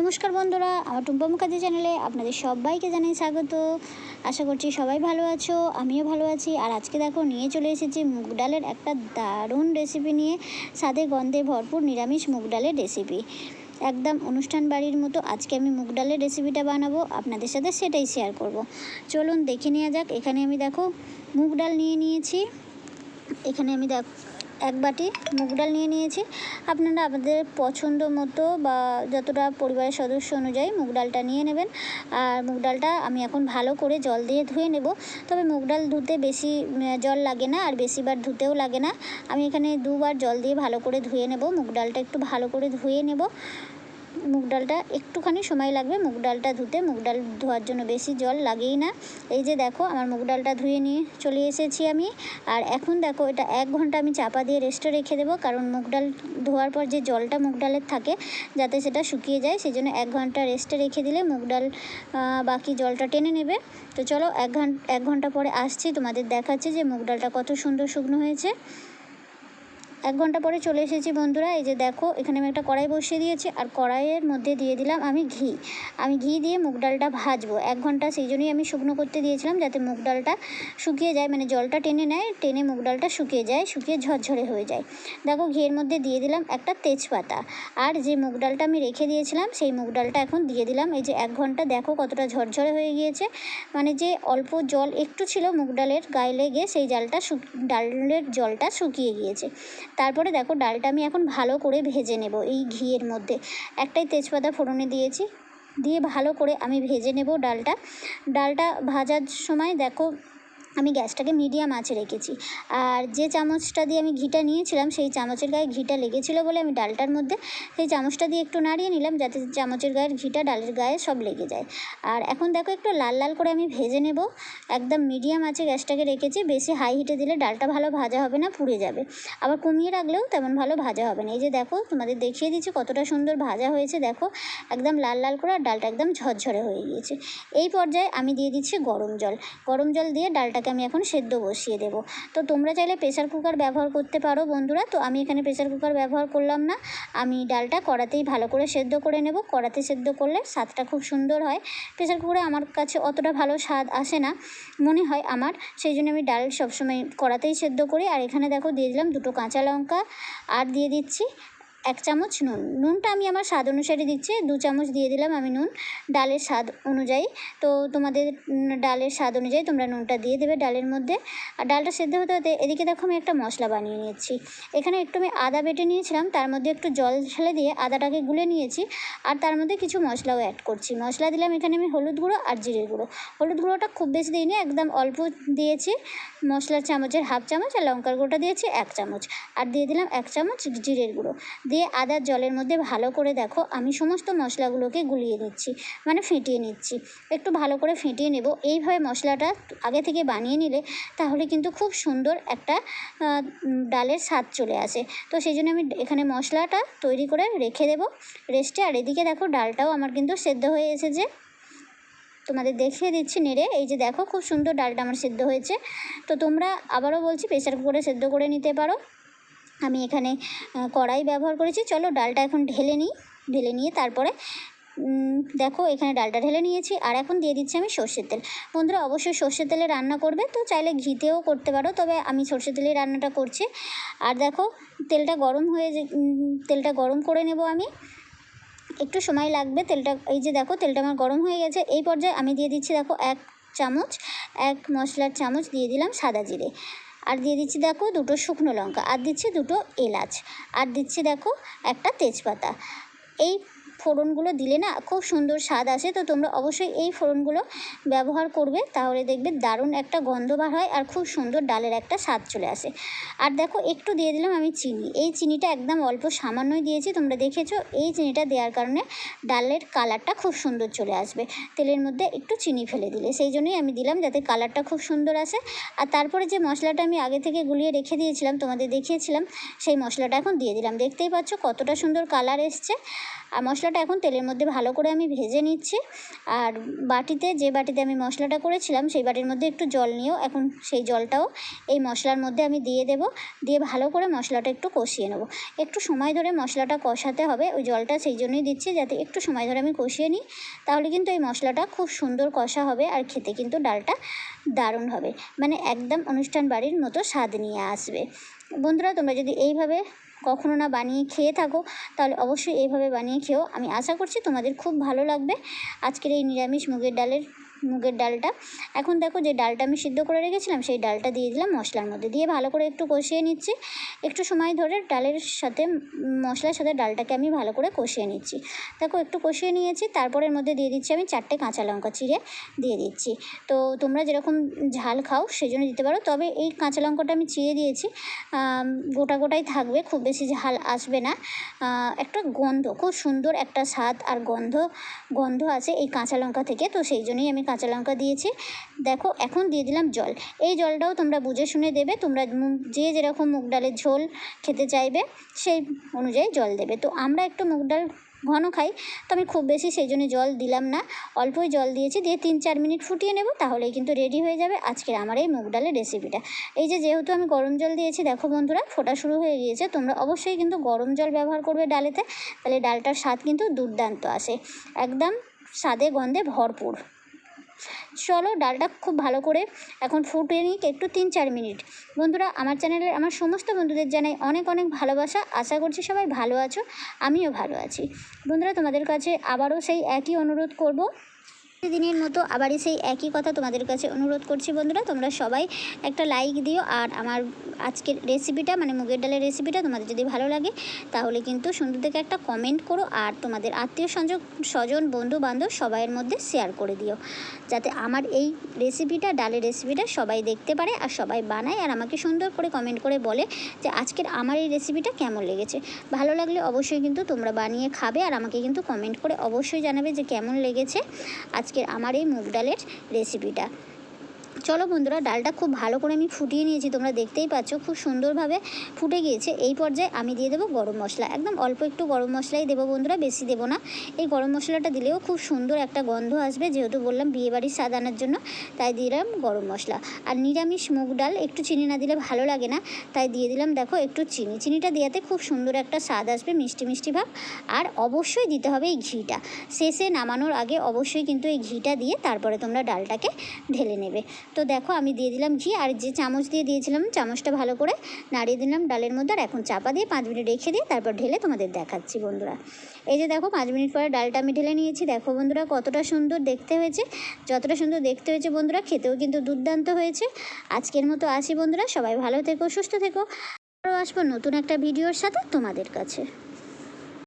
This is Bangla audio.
নমস্কার বন্ধুরা, আমার টুম্পা মুখার্জি চ্যানেলে আপনাদের সবাইকে জানাই স্বাগত। আশা করছি সবাই ভালো আছো, আমিও ভালো আছি। আর আজকে দেখো, নিয়ে চলে এসেছি মুগ ডালের একটা দারুণ রেসিপি নিয়ে। স্বাদে, গন্ধে ভরপুর নিরামিষ মুগ ডালের রেসিপি একদম অনুষ্ঠান বাড়ির মতো আজকে আমি মুগ ডালের রেসিপিটা বানাবো, আপনাদের সাথে সেটাই শেয়ার করব। চলুন দেখে নেওয়া যাক, এখানে আমি দেখো মুগ ডাল নিয়ে নিয়েছি। এখানে আমি দেখ এক বাটি মুগ ডাল নিয়ে নিয়েছি। আপনারা আমাদের পছন্দ মতো বা যতটা পরিবারের সদস্য অনুযায়ী মুগ ডালটা নিয়ে নেবেন। আর মুগ ডালটা আমি এখন ভালো করে জল দিয়ে ধুয়ে নেব। তবে মুগ ডাল ধুতে বেশি জল লাগে না আর বেশিবার ধুতেও লাগে না। আমি এখানে দুবার জল দিয়ে ভালো করে ধুয়ে নেব। মুগ ডালটা একটু ভালো করে ধুয়ে নেব। মুগ ডালটা, একটুখানি সময় লাগবে মুগ ডালটা ধুতে। মুগ ডাল ধোয়ার জন্য বেশি জল লাগেই না। এই যে দেখো, আমার মুগ ডালটা ধুয়ে নিয়ে চলে এসেছি আমি। আর এখন দেখো, এটা এক ঘণ্টা আমি চাপা দিয়ে রেস্টে রেখে দেবো। কারণ মুগ ডাল ধোয়ার পর যে জলটা মুগ ডালের থাকে, যাতে সেটা শুকিয়ে যায় সেই জন্য এক ঘণ্টা রেস্টে রেখে দিলে মুগ ডাল বাকি জলটা টেনে নেবে। তো চলো, এক ঘণ্টা এক ঘণ্টা পরে আসছি। তোমাদের দেখাচ্ছি যে মুগ ডালটা কত সুন্দর শুকনো হয়েছে। এক ঘণ্টা পরে চলে এসেছি বন্ধুরা, এই যে দেখো, এখানে আমি একটা কড়াই বসিয়ে দিয়েছি, আর কড়াইয়ের মধ্যে দিয়ে দিলাম আমি ঘি। আমি ঘি দিয়ে মুগ ডালটা ভাজবো। এক ঘণ্টা সেই জন্যই আমি শুকনো করতে দিয়েছিলাম, যাতে মুগ ডালটা শুকিয়ে যায় মানে জলটা টেনে নেয়, টেনে মুগ ডালটা শুকিয়ে যায়, শুকিয়ে ঝরঝরে হয়ে যায়। দেখো, ঘিয়ের মধ্যে দিয়ে দিলাম একটা তেজপাতা। আর যে মুগ ডালটা আমি রেখে দিয়েছিলাম, সেই মুগ ডালটা এখন দিয়ে দিলাম। এই যে এক ঘণ্টা দেখো কতটা ঝরঝরে হয়ে গিয়েছে। মানে যে অল্প জল একটু ছিল মুগ ডালের গায়ে লেগে, সেই জালটা ডালের জলটা শুকিয়ে গিয়েছে। তারপরে দেখো ডালটা আমি এখন ভালো করে ভেজে নেব এই ঘিয়ের মধ্যে। একটাই তেজপাতা ফোড়নে দিয়েছি, দিয়ে ভালো করে আমি ভেজে নেব ডালটা। ডালটা ভাজার সময় দেখো আমি গ্যাসটাকে মিডিয়াম আঁচে রেখেছি। আর যে চামচটা দিয়ে আমি ঘিটা নিয়েছিলাম, সেই চামচের গায়ে ঘিটা লেগেছিল বলে আমি ডালটার মধ্যে সেই চামচটা দিয়ে একটু নাড়িয়ে নিলাম, যাতে চামচের গায়ের ঘিটা ডালের গায়ে সব লেগে যায়। আর এখন দেখো একটু লাল লাল করে আমি ভেজে নেব। একদম মিডিয়াম আঁচে গ্যাসটাকে রেখেছি, বেশি হাই হিটে দিলে ডালটা ভালো ভাজা হবে না, পুড়ে যাবে। আবার কমিয়ে রাখলেও তেমন ভালো ভাজা হবে না। এই যে দেখো, তোমাদের দেখিয়ে দিচ্ছি কতটা সুন্দর ভাজা হয়েছে, দেখো। একদম লাল লাল করে আর ডালটা একদম ঝরঝরে হয়ে গিয়েছে। এই পর্যায়ে আমি দিয়ে দিচ্ছি গরম জল। গরম জল দিয়ে ডালটাকে আমি এখন সেদ্ধ বসিয়ে দেব। তো তোমরা চাইলে প্রেশার কুকার ব্যবহার করতে পারো বন্ধুরা। তো আমি এখানে প্রেশার কুকার ব্যবহার করলাম না। আমি ডালটা কড়াতেই ভালো করে সেদ্ধ করে নেব। কড়াতে সেদ্ধ করলে স্বাদটা খুব সুন্দর হয়। প্রেশার কুকারে আমার কাছে অতটা ভালো স্বাদ আসে না, মনে হয় আমার। সেই জন্য আমি ডাল সবসময় কড়াতেই সেদ্ধ করি। আর এখানে দেখো দিয়ে দিলাম দুটো কাঁচা লঙ্কা। আর দিয়ে দিচ্ছি এক চামচ নুন। নুনটা আমি আমার স্বাদ অনুসারে দিচ্ছি। দু চামচ দিয়ে দিলাম আমি নুন। ডালের স্বাদ অনুযায়ী। তো তোমাদের ডালের স্বাদ অনুযায়ী তোমরা নুনটা দিয়ে দেবে ডালের মধ্যে। আর ডালটা সেদ্ধ হতে হতে এদিকে দেখো আমি একটা মশলা বানিয়ে নিচ্ছি এখানে একটু আমি আদা বেটে নিয়েছিলাম। তার মধ্যে একটু জল ঢেলে দিয়ে আদাটাকে গুলে নিয়েছি। আর তার মধ্যে কিছু মশলাও অ্যাড করছি। মশলা দিলাম এখানে আমি হলুদ গুঁড়ো আর জিরের গুঁড়ো। হলুদ গুঁড়োটা খুব বেশি দিইনি, একদম অল্প দিয়েছি। মশলার চামচের হাফ চামচ আর লঙ্কার গুঁড়োটা দিয়েছি এক চামচ। আর দিয়ে দিলাম এক চামচ জিরের গুঁড়ো। দিয়ে আদার জলের মধ্যে ভালো করে দেখো, আমি সমস্ত মশলাগুলোকে গুলিয়ে নিচ্ছি মানে ফেটিয়ে নিচ্ছি। একটু ভালো করে ফেটিয়ে নেব। এইভাবে মশলাটা আগে থেকে বানিয়ে নিলে তাহলে কিন্তু খুব সুন্দর একটা ডালের স্বাদ চলে আসে। তো সেই জন্য আমি এখানে মশলাটা তৈরি করে রেখে দেবো রেস্টে। আর এদিকে দেখো, ডালটাও আমার কিন্তু সেদ্ধ হয়ে এসেছে। তোমাদের দেখিয়ে দিচ্ছি নেড়ে। এই যে দেখো, খুব সুন্দর ডালটা আমার সেদ্ধ হয়েছে। তো তোমরা আবারও বলছি, প্রেসার কুকারে সেদ্ধ করে নিতে পারো। আমি এখানে কড়াই ব্যবহার করেছি। চলো ডালটা এখন ঢেলে নিই। ঢেলে নিয়ে তারপরে দেখো এখানে ডালটা ঢেলে নিয়েছি। আর এখন দিয়ে দিচ্ছি আমি সর্ষের তেল। বন্ধুরা, অবশ্যই সর্ষের তেলে রান্না করবে। তো চাইলে ঘিতেও করতে পারো, তবে আমি সর্ষের তেলেই রান্নাটা করছি। আর দেখো, তেলটা গরম হয়ে তেলটা গরম করে নেব আমি। একটু সময় লাগবে তেলটা, এই যে দেখো, তেলটা আমার গরম হয়ে গেছে। এই পর্যায়ে আমি দিয়ে দিচ্ছি, দেখো, এক চামচ, এক মশলার চামচ দিয়ে দিলাম সাদা জিরে। আর দিয়ে দিচ্ছি দেখো দুটো শুকনো লঙ্কা, আর দিচ্ছি দুটো এলাচ, আর দিচ্ছি দেখো একটা তেজপাতা। এই ফোড়নগুলো দিলে না খুব সুন্দর স্বাদ আসে। তো তোমরা অবশ্যই এই ফোড়নগুলো ব্যবহার করবে। তাহলে দেখবে দারুণ একটা গন্ধ বার হয় আর খুব সুন্দর ডালের একটা স্বাদ চলে আসে। আর দেখো একটু দিয়ে দিলাম আমি চিনি। এই চিনিটা একদম অল্প সামান্যই দিয়েছি। তোমরা দেখেছ এই চিনিটা দেওয়ার কারণে ডালের কালারটা খুব সুন্দর চলে আসবে। তেলের মধ্যে একটু চিনি ফেলে দিলে। সেই জন্যই আমি দিলাম যাতে কালারটা খুব সুন্দর আসে। আর তারপরে যে মশলাটা আমি আগে থেকে গুলিয়ে রেখে দিয়েছিলাম, তোমাদের দেখিয়েছিলাম, সেই মশলাটা এখন দিয়ে দিলাম। দেখতেই পাচ্ছ কতটা সুন্দর কালার এসছে। আর মশলাটা মশলাটা এখন তেলের মধ্যে ভালো করে আমি ভেজে নিচ্ছি। আর বাটিতে যে বাটিতে আমি মশলাটা করেছিলাম, সেই বাটির মধ্যে একটু জল নিয়েও এখন সেই জলটাও এই মশলার মধ্যে আমি দিয়ে দেবো। দিয়ে ভালো করে মশলাটা একটু কষিয়ে নেব। একটু সময় ধরে মশলাটা কষাতে হবে, ওই জলটা সেই জন্যই দিচ্ছি যাতে একটু সময় ধরে আমি কষিয়ে নিই। তাহলে কিন্তু এই মশলাটা খুব সুন্দর কষা হবে আর খেতে কিন্তু ডালটা দারুণ হবে। মানে একদম অনুষ্ঠান বাড়ির মতো স্বাদ নিয়ে আসবে। বন্ধুরা, তোমরা যদি এইভাবে কখনো না বানিয়ে খেয়ে থাকো। তাহলে অবশ্যই এইভাবে বানিয়ে খেও। আমি আশা করছি তোমাদের খুব ভালো লাগবে। আজকের এই নিরামিষ মুগের ডালের মুগের ডালটা। এখন দেখো যে ডালটা আমি সিদ্ধ করে রেখেছিলাম, সেই ডালটা দিয়ে দিলাম মশলার মধ্যে। দিয়ে ভালো করে একটু কষিয়ে নিচ্ছি। একটু সময় ধরে ডালের সাথে, মশলার সাথে ডালটাকে আমি ভালো করে কষিয়ে নিচ্ছি। দেখো একটু কষিয়ে নিয়েছি তারপরের মধ্যে দিয়ে দিচ্ছি আমি চারটে কাঁচা লঙ্কা চিড়ে দিয়ে দিচ্ছি। তো তোমরা যেরকম ঝাল খাও সেই জন্য দিতে পারো, তবে এই কাঁচা লঙ্কাটা আমি চিড়ে দিয়েছি। গোটা গোটাই থাকবে, খুব বেশি ঝাল আসবে না। একটা গন্ধ, খুব সুন্দর একটা স্বাদ আর গন্ধ গন্ধ আছে এই কাঁচা লঙ্কা থেকে, তো সেই জন্যই আমি কাঁচা লঙ্কা দিয়েছি। দেখো, এখন দিয়ে দিলাম জল। এই জলটাও তোমরা বুঝে শুনে দেবে, তোমরা যে যেরকম মুগ ডালের ঝোল খেতে চাইবে, সেই অনুযায়ী জল দেবে। তো আমরা একটু মুগ ডাল ঘন খাই, তো আমি খুব বেশি সেই জন্য জল দিলাম না। অল্পই জল দিয়েছি, দিয়ে তিন চার মিনিট ফুটিয়ে নেব, তাহলেই কিন্তু রেডি হয়ে যাবে আজকের আমার এই মুগ ডালের রেসিপিটা। এই যে যেহেতু আমি গরম জল দিয়েছি, দেখো বন্ধুরা, ফোটা শুরু হয়ে গিয়েছে, তোমরা অবশ্যই কিন্তু গরম জল ব্যবহার করবে ডালেতে, তাহলে ডালটার স্বাদ কিন্তু দুর্দান্ত আসে। একদম স্বাদে গন্ধে ভরপুর। চলো ডালটা খুব ভালো করে এখন ফুটিয়ে নিক একটু তিন চার মিনিট। বন্ধুরা, আমার চ্যানেলের আমার সমস্ত বন্ধুদের জানাই অনেক অনেক ভালোবাসা। আশা করছি সবাই ভালো আছো, আমিও ভালো আছি। বন্ধুরা, তোমাদের কাছে আবারও সেই একই অনুরোধ করব। দিনের মতো আবারই সেই একই কথা তোমাদের কাছে অনুরোধ করছি বন্ধুরা। তোমরা সবাই একটা লাইক দিও আর আমার আজকের রেসিপিটা মানে মুগের ডালের রেসিপিটা তোমাদের যদি ভালো লাগে, তাহলে কিন্তু সুন্দর থেকে একটা কমেন্ট করো আর তোমাদের আত্মীয় সংযোগ স্বজন বন্ধু বান্ধব সবাইয়ের মধ্যে শেয়ার করে দিও। যাতে আমার এই রেসিপিটা ডালের রেসিপিটা সবাই দেখতে পারে আর সবাই বানায় আর আমাকে সুন্দর করে কমেন্ট করে বলে যে আজকের আমার এই রেসিপিটা কেমন লেগেছে। ভালো লাগলে অবশ্যই কিন্তু তোমরা বানিয়ে খাবে আর আমাকে কিন্তু কমেন্ট করে অবশ্যই জানাবে যে কেমন লেগেছে। আজকের আমার এই মুগ ডালের রেসিপিটা চলো বন্ধুরা, ডালটা খুব ভালো করে আমি ফুটিয়ে নিয়েছি, তোমরা দেখতেই পাচ্ছ খুব সুন্দরভাবে ফুটে গিয়েছে। এই পর্যায়ে আমি দিয়ে দেবো গরম মশলা। একদম অল্প একটু গরম মশলাই দেবো বন্ধুরা, বেশি দেবো না। এই গরম মশলাটা দিলেও খুব সুন্দর একটা গন্ধ আসবে, যেহেতু বললাম বিয়েবাড়ির স্বাদ আনার জন্য, তাই দিলাম গরম মশলা। আর নিরামিষ মুগ ডাল, একটু চিনি না দিলে ভালো লাগে না, তাই দিয়ে দিলাম দেখো একটু চিনি। চিনিটা দেওয়াতে খুব সুন্দর একটা স্বাদ আসবে, মিষ্টি মিষ্টি ভাব। আর অবশ্যই দিতে হবে এই ঘিটা। শেষে নামানোর আগে অবশ্যই কিন্তু এই ঘিটা দিয়ে তারপরে তোমরা ডালটাকে ঢেলে নেবে। তো দেখো আমি দিয়ে দিলাম ঘি আর যে চামচ দিয়ে দিয়েছিলাম, চামচটা ভালো করে নাড়িয়ে দিলাম ডালের মধ্যে আর এখন চাপা দিয়ে পাঁচ মিনিট রেখে দিয়ে তারপর ঢেলে তোমাদের দেখাচ্ছি বন্ধুরা। এই যে দেখো পাঁচ মিনিট পরে ডালটা আমি ঢেলে নিয়েছি। দেখো বন্ধুরা কতটা সুন্দর দেখতে হয়েছে, যতটা সুন্দর দেখতে হয়েছে বন্ধুরা, খেতেও কিন্তু দুর্দান্ত হয়েছে। আজকের মতো আসি বন্ধুরা, সবাই ভালো থেকো, সুস্থ থেকো। আরও আসব নতুন একটা ভিডিওর সাথে তোমাদের কাছে।